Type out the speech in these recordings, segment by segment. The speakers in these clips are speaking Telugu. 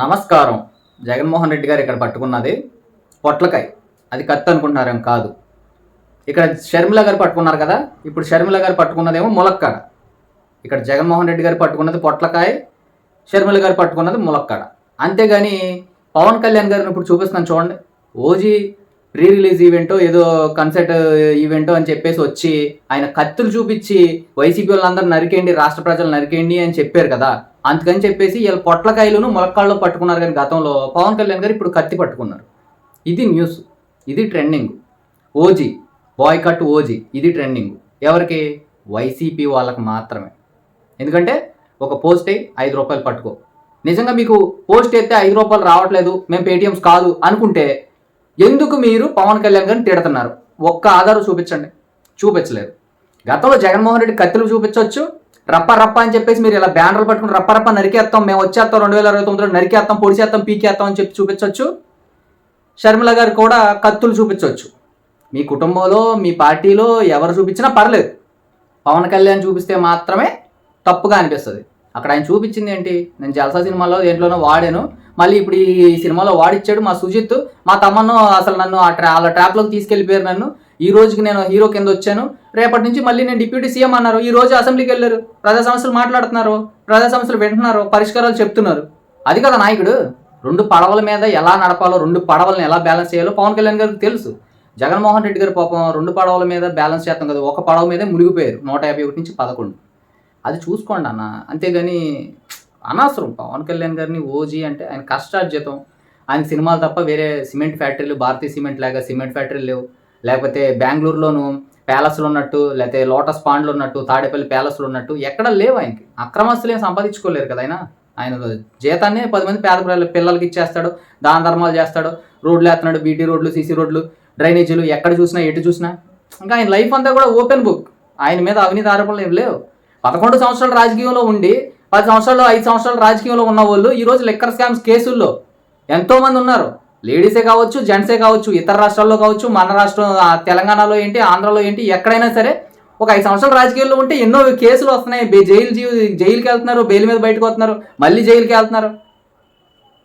నమస్కారం. జగన్మోహన్ రెడ్డి గారు ఇక్కడ పట్టుకున్నది పొట్లకాయ. అది కత్తి అనుకుంటున్నారేం కాదు. ఇక్కడ షర్మిల గారు పట్టుకున్నారు కదా? ఇప్పుడు షర్మిల గారు పట్టుకున్నదేమో ములక్కాడ. ఇక్కడ జగన్మోహన్ రెడ్డి గారు పట్టుకున్నది పొట్లకాయ షర్మిల గారు పట్టుకున్నది ములక్కాడ. అంతేగాని పవన్ కళ్యాణ్ గారిని ఇప్పుడు చూపిస్తున్నాను చూడండి. ఓజీ రీ రిలీజ్ ఈవెంటో ఏదో కన్సర్ట్ ఈవెంటో అని చెప్పేసి వచ్చి ఆయన కత్తులు చూపించి వైసీపీ వాళ్ళందరూ నరికేయండి రాష్ట్ర ప్రజలు నరికేయండి అని చెప్పారు కదా. అందుకని చెప్పేసి వీళ్ళ పొట్లకాయలను ములక్కాళ్ళు పట్టుకున్నారు కానీ గతంలో పవన్ కళ్యాణ్ గారు ఇప్పుడు కత్తి పట్టుకున్నారు. ఇది న్యూస్ ఇది trending OG boy cut OG ఇది ట్రెండింగ్ ఎవరికి? వైసీపీ వాళ్ళకి మాత్రమే. ఎందుకంటే ఒక పోస్ట్ అయ్యి ఐదు రూపాయలు పట్టుకో. నిజంగా మీకు పోస్ట్ అయితే ఐదు రూపాయలు రావట్లేదు మేము పేటిఎమ్స్ కాదు అనుకుంటే ఎందుకు మీరు పవన్ కళ్యాణ్ గారిని తిడుతున్నారు? ఒక్క ఆధారం చూపించండి. చూపించలేదు. గతంలో జగన్మోహన్ రెడ్డి కత్తులు చూపించవచ్చు రప్ప రప్ప అని చెప్పేసి మీరు ఇలా బ్యానర్లు పట్టుకుని రప్ప రప్ప నరికేస్తాం మేము వచ్చేస్తాం రెండు వేల ఇరవై తొమ్మిదిలో నరికేస్తాం పొడిచేస్తాం పీకేస్తాం అని చెప్పి చూపించవచ్చు షర్మిల గారు కూడా కత్తులు చూపించవచ్చు మీ కుటుంబంలో మీ పార్టీలో ఎవరు చూపించినా పర్లేదు. పవన్ కళ్యాణ్ చూపిస్తే మాత్రమే తప్పుగా అనిపిస్తుంది. అక్కడ ఆయన చూపించింది ఏంటి? నేను జలసా సినిమాలో దేంట్లోనో వాడాను. మళ్ళీ ఇప్పుడు ఈ సినిమాలో వాడిచ్చాడు మా సుజిత్. మా తమ్మను అసలు నన్ను ఆ ట్రా వాళ్ళ ట్రాప్లోకి తీసుకెళ్ళిపోయారు నన్ను. ఈ రోజుకి నేను హీరో కింద వచ్చాను. రేపటి నుంచి మళ్ళీ నేను డిప్యూటీ సీఎం అన్నారు. ఈ రోజు అసెంబ్లీకి వెళ్ళారు. ప్రజా సమస్యలు మాట్లాడుతున్నారు. ప్రజా సమస్యలు వింటున్నారు. పరిష్కారాలు చెప్తున్నారు. అది కదా నాయకుడు. రెండు పడవల మీద ఎలా నడపాలో రెండు పడవలను ఎలా బ్యాలెన్స్ చేయాలో పవన్ కళ్యాణ్ గారికి తెలుసు. జగన్మోహన్ రెడ్డి గారు పాపం రెండు పడవల మీద బ్యాలెన్స్ చేస్తాం కదా. ఒక పడవ మీదే మునిగిపోయారు. నూట యాభై ఒకటి నుంచి పదకొండు. అది చూసుకోండి అన్న. అంతేగాని అనవసరం. పవన్ కళ్యాణ్ గారిని ఓజీ అంటే ఆయన కష్టార్జితం. ఆయన సినిమాలు తప్ప వేరే సిమెంట్ ఫ్యాక్టరీలు భారతీయ సిమెంట్ లాగా సిమెంట్ ఫ్యాక్టరీలు లేవు. లేకపోతే బెంగళూరులోను ప్యాలెస్లు ఉన్నట్టు లేకపోతే లోటస్ పాండ్లు ఉన్నట్టు తాడేపల్లి ప్యాలెస్లు ఉన్నట్టు ఎక్కడ లేవు ఆయనకి. అక్రమస్తులు ఏం సంపాదించుకోలేరు కదా ఆయన. ఆయన జీతాన్ని పది మంది పేద పిల్లలకి ఇచ్చేస్తాడు దాన ధర్మాలు చేస్తాడు. రోడ్లు వేస్తున్నాడు బీటీ రోడ్లు సీసీ రోడ్లు డ్రైనేజీలు ఎక్కడ చూసినా ఎటు చూసినా. ఇంకా ఆయన లైఫ్ అంతా కూడా ఓపెన్ బుక్. ఆయన మీద అవినీతి ఆరోపణలు ఏం లేవు. పదకొండు సంవత్సరాలు రాజకీయంలో ఉండి పది సంవత్సరాలు ఐదు సంవత్సరాలు రాజకీయంలో ఉన్న వాళ్ళు ఈరోజు రోజు లిక్కర్ స్కామ్స్ కేసుల్లో ఎంతోమంది ఉన్నారు. లేడీసే కావచ్చు జెంట్సే కావచ్చు ఇతర రాష్ట్రాల్లో కావచ్చు మన రాష్ట్రం తెలంగాణలో ఏంటి ఆంధ్రలో ఏంటి ఎక్కడైనా సరే ఒక ఐదు సంవత్సరాలు రాజకీయాల్లో ఉంటే ఎన్నో కేసులు వస్తున్నాయి. జైలు జైలుకి వెళ్తున్నారు బెయిల్ మీద బయటకు వస్తున్నారు మళ్ళీ జైలుకి వెళ్తున్నారు.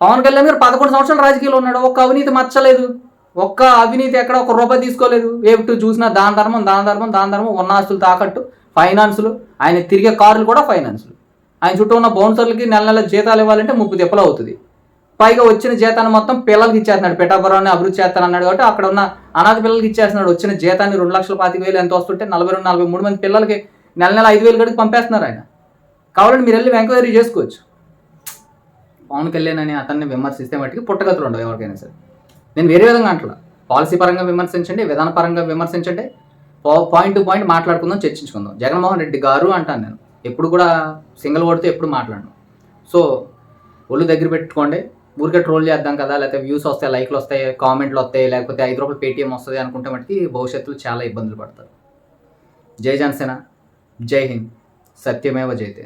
పవన్ కళ్యాణ్ గారు పదకొండు సంవత్సరాలు రాజకీయాల్లో ఉన్నాడు. ఒక్క అవినీతి మచ్చలేదు. ఒక్క అవినీతి ఎక్కడ ఒక రూపాయి తీసుకోలేదు. ఏమిటి చూసినా దాన ధర్మం దాన ధర్మం దాన ధర్మం ఉన్న ఆస్తులు తాకట్టు ఫైనాన్సులు. ఆయన తిరిగే కార్లు కూడా ఫైనాన్సులు. ఆయన చుట్టూ ఉన్న బౌన్సర్లకి నెల నెల జీతాలు ఇవ్వాలంటే ముప్పు తిప్పలు అవుతుంది. పైగా వచ్చిన జీతాన్ని మొత్తం పిల్లలకి ఇచ్చేస్తున్నాడు. పిఠాపురాన్ని అభివృద్ధి చేస్తాను అన్నాడు కాబట్టి అక్కడ ఉన్న అనాథ పిల్లలకి ఇచ్చేస్తున్నాడు. వచ్చిన జీతాన్ని రెండు లక్షల పాతిక వేలు ఎంత వస్తుంటే నలభై రెండు నలభై మూడు మంది పిల్లలకి నెల నెల ఐదు వేలు గడికి పంపేస్తున్నారు ఆయన. కావాలంటే మీరు వెళ్ళి ఎంక్వైరీ చేసుకోవచ్చు. పవన్ కళ్యాణ్ అని అతన్ని విమర్శిస్తే మట్టుకి పుట్టగతులు ఉండవు ఎవరికైనా సరే. నేను వేరే విధంగా అంటలా. పాలసీ పరంగా విమర్శించండి విధానపరంగా విమర్శించండి. పాయింట్ టు పాయింట్ మాట్లాడుకుందాం చర్చించుకుందాం. జగన్మోహన్ రెడ్డి గారు అంటాను నేను. ఎప్పుడు కూడా సింగిల్ వర్డ్తో ఎప్పుడు మాట్లాడను. సో ఒళ్ళు దగ్గర పెట్టుకోండి. ఊరికే ట్రోల్ చేద్దాం కదా లేకపోతే వ్యూస్ వస్తాయి లైక్లు వస్తాయి కామెంట్లు వస్తాయి లేకపోతే ఐదు రూపాయలు పేటీఎం వస్తుంది అనుకుంటే మటుకి భవిష్యత్తులో చాలా ఇబ్బందులు పడతారు. జై జనసేన జై హింద్ సత్యమేవ జైతే.